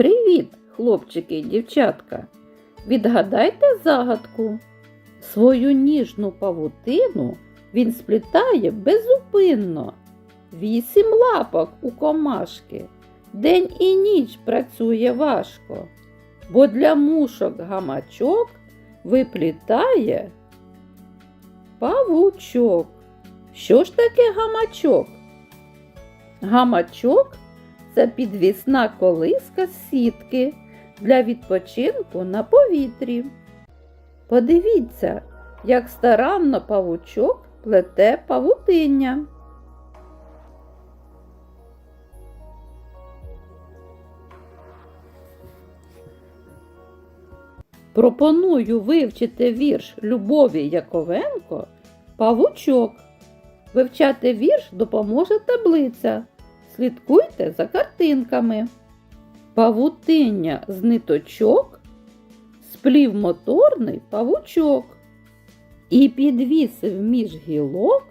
Привіт, хлопчики і дівчатка! Відгадайте загадку. Свою ніжну павутину він сплітає безупинно. Вісім лапок у комашки. День і ніч працює важко, бо для мушок гамачок виплітає павучок. Що ж таке гамачок? Гамачок це підвісна колиска з сітки для відпочинку на повітрі. Подивіться, як старанно павучок плете павутиння. Пропоную вивчити вірш Любові Яковенко Павучок. Вивчати вірш допоможе таблиця. Слідкуйте за картинками. Павутиння з ниточок, сплів моторний павучок і підвісив між гілок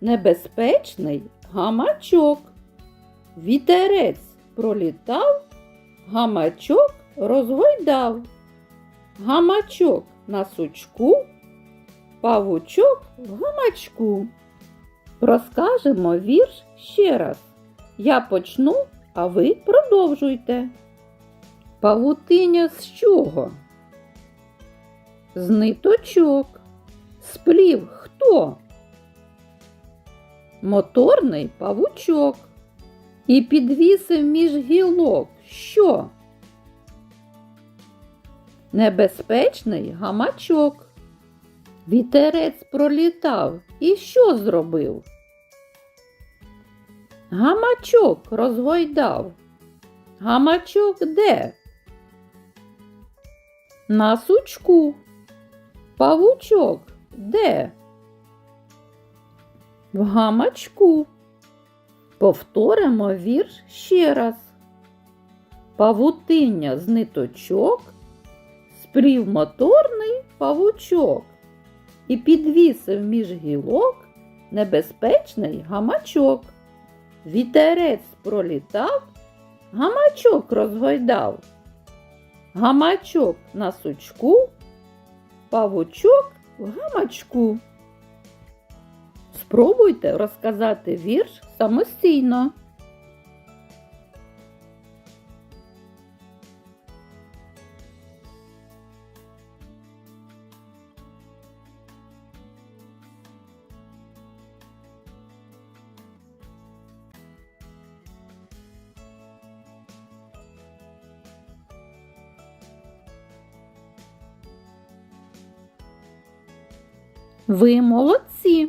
небезпечний гамачок. Вітерець пролітав, гамачок розгойдав. Гамачок на сучку, павучок в гамачку. Розкажемо вірш ще раз. Я почну, а ви продовжуйте. Павутиня з чого? З ниточок. Сплів хто? Моторний павучок. І підвісив між гілок що? Небезпечний гамачок. Вітерець пролітав і що зробив? Гамачок розгойдав. Гамачок де? На сучку. Павучок де? В гамачку. Повторимо вірш ще раз. Павутиння з ниточок, сплів моторний павучок і підвісив між гілок небезпечний гамачок. Вітерець пролітав, гамачок розгойдав. Гамачок на сучку, павучок в гамачку. Спробуйте розказати вірш самостійно. Ви молодці!